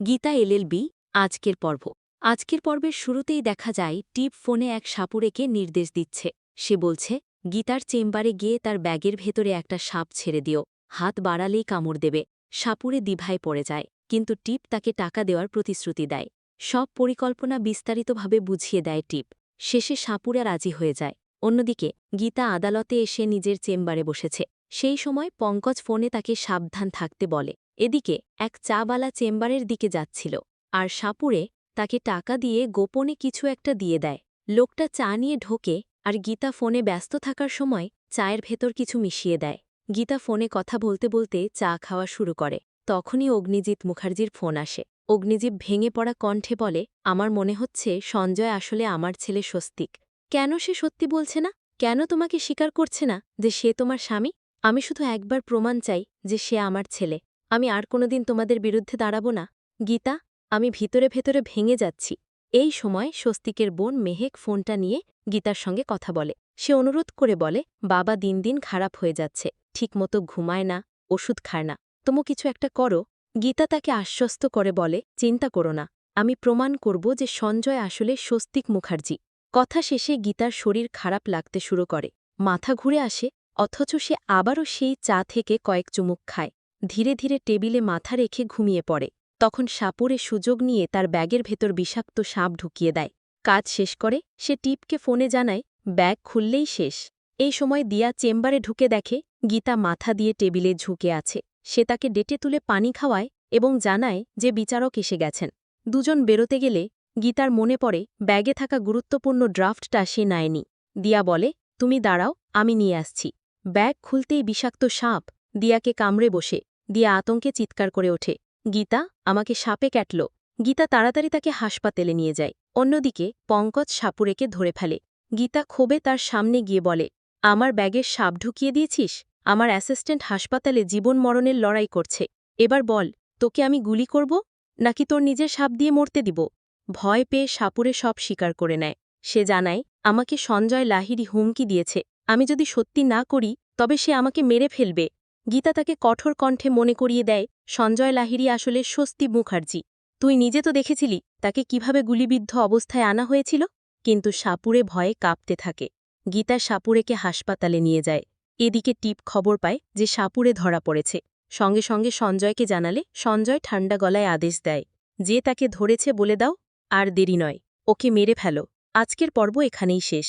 Gita LLB আজকের পর্ব। আজকের পর্বের শুরুতেই দেখা যায়, টিপ ফোনে এক সাপুরেকে নির্দেশ দিচ্ছে। সে বলছে, গীতার চেম্বারে গিয়ে তার ব্যাগের ভেতরে একটা সাপ ছেড়ে দিও। হাত বাড়ালেই কামড় দেবে। সাপুরে দিভায় পড়ে যায়, কিন্তু টিপ তাকে টাকা দেওয়ার প্রতিশ্রুতি দেয়। সব পরিকল্পনা বিস্তারিতভাবে বুঝিয়ে দেয় টিপ। শেষে সাপুরা রাজি হয়ে যায়। অন্যদিকে, গীতা আদালতে এসে নিজের চেম্বারে বসেছে। সেই সময় পঙ্কজ ফোনে তাকে সাবধান থাকতে বলে। এদিকে এক চাবালা চেম্বারের দিকে যাচ্ছিল, আর সাপুরে তাকে টাকা দিয়ে গোপনে কিছু একটা দিয়ে দেয়। লোকটা চা নিয়ে ঢোকে আর গীতা ফোনে ব্যস্ত থাকার সময় চায়ের ভেতর কিছু মিশিয়ে দেয়। গীতা ফোনে কথা বলতে বলতে চা খাওয়া শুরু করে। তখনই অগ্নিজিৎ মুখার্জির ফোন আসে। অগ্নিজিৎ ভেঙে পড়া কণ্ঠে বলে, আমার মনে হচ্ছে সঞ্জয় আসলে আমার ছেলে স্বস্তিক। কেন সে সত্যি বলছে না? কেন তোমাকে স্বীকার করছে না যে সে তোমার স্বামী? আমি শুধু একবার প্রমাণ চাই যে সে আমার ছেলে। আমি আর কোনোদিন তোমাদের বিরুদ্ধে দাঁড়াব না। গীতা, আমি ভিতরে ভেতরে ভেঙে যাচ্ছি। এই সময় স্বস্তিকের বোন মেহেক ফোনটা নিয়ে গীতার সঙ্গে কথা বলে। সে অনুরোধ করে বলে, বাবা দিন দিন খারাপ হয়ে যাচ্ছে। ঠিকমতো ঘুমায় না, ওষুধ খায় না। তোমো কিছু একটা করো। গীতা তাকে আশ্বস্ত করে বলে, চিন্তা করো না। আমি প্রমাণ করব যে সঞ্জয় আসলে স্বস্তিক মুখার্জি। কথা শেষে গীতার শরীর খারাপ লাগতে শুরু করে। মাথা ঘুরে আসে, অথচ সে আবারও সেই চা থেকে কয়েক চুমুক খায়। ধীরে ধীরে টেবিলে মাথা রেখে ঘুমিয়ে পড়ে। তখন সাপুরে সুযোগ নিয়ে তার ব্যাগের ভেতর বিষাক্ত সাপ ঢুকিয়ে দেয়। কাজ শেষ করে, সে টিপকে ফোনে জানায়, ব্যাগ খুললেই শেষ। এই সময় দিয়া চেম্বারে ঢুকে দেখে, গীতা মাথা দিয়ে টেবিলে ঝুঁকে আছে। সে তাকে ডেটে তুলে পানি খাওয়ায় এবং জানায় যে বিচারক এসে গেছেন। দুজন বেরোতে গেলে, গীতার মনে পড়ে, ব্যাগে থাকা গুরুত্বপূর্ণ ড্রাফটটা সে নেয়নি। দিয়া বলে, তুমি দাঁড়াও, আমি নিয়ে আসছি। ব্যাগ খুলতেই বিষাক্ত সাপ দিয়াকে কামড়ে বসে। দিয়া আতঙ্কে চিৎকার করে ওঠে। গীতা, আমাকে সাপে ক্যাটল। গীতা তাড়াতাড়ি তাকে হাসপাতালে নিয়ে যায়। অন্যদিকে, পঙ্কজ সাপুরেকে ধরে ফেলে। গীতা ক্ষোভে তার সামনে গিয়ে বলে, আমার ব্যাগের সাপ ঢুকিয়ে দিয়েছিস? আমার অ্যাসিস্ট্যান্ট হাসপাতালে জীবন মরণের লড়াই করছে। এবার বল, তোকে আমি গুলি করব? নাকি তোর নিজের সাপ দিয়ে মরতে দিব? ভয় পেয়ে সাপুরে সব স্বীকার করে নেয়। সে জানায়, আমাকে সঞ্জয় লাহিরি হুমকি দিয়েছে। আমি যদি সত্যি না করি, তবে সে আমাকে মেরে ফেলবে। গীতা তাকে কঠোর কণ্ঠে মনে করিয়ে দেয়, সঞ্জয় লাহিরি আসলে স্বস্তি মুখার্জি। তুই নিজে তো দেখেছিলি, তাকে কীভাবে গুলিবিদ্ধ অবস্থায় আনা হয়েছিল? কিন্তু সাপুরে ভয়ে কাঁপতে থাকে। গীতা সাপুরেকে হাসপাতালে নিয়ে যায়। এদিকে টিপ খবর পায় যে সাপুরে ধরা পড়েছে। সঙ্গে সঙ্গে সঞ্জয়কে জানালে, সঞ্জয় ঠান্ডা গলায় আদেশ দেয়, যে তাকে ধরেছে বলে দাও, আর দেরি নয়, ওকে মেরে ফেলো। আজকের পর্ব এখানেই শেষ।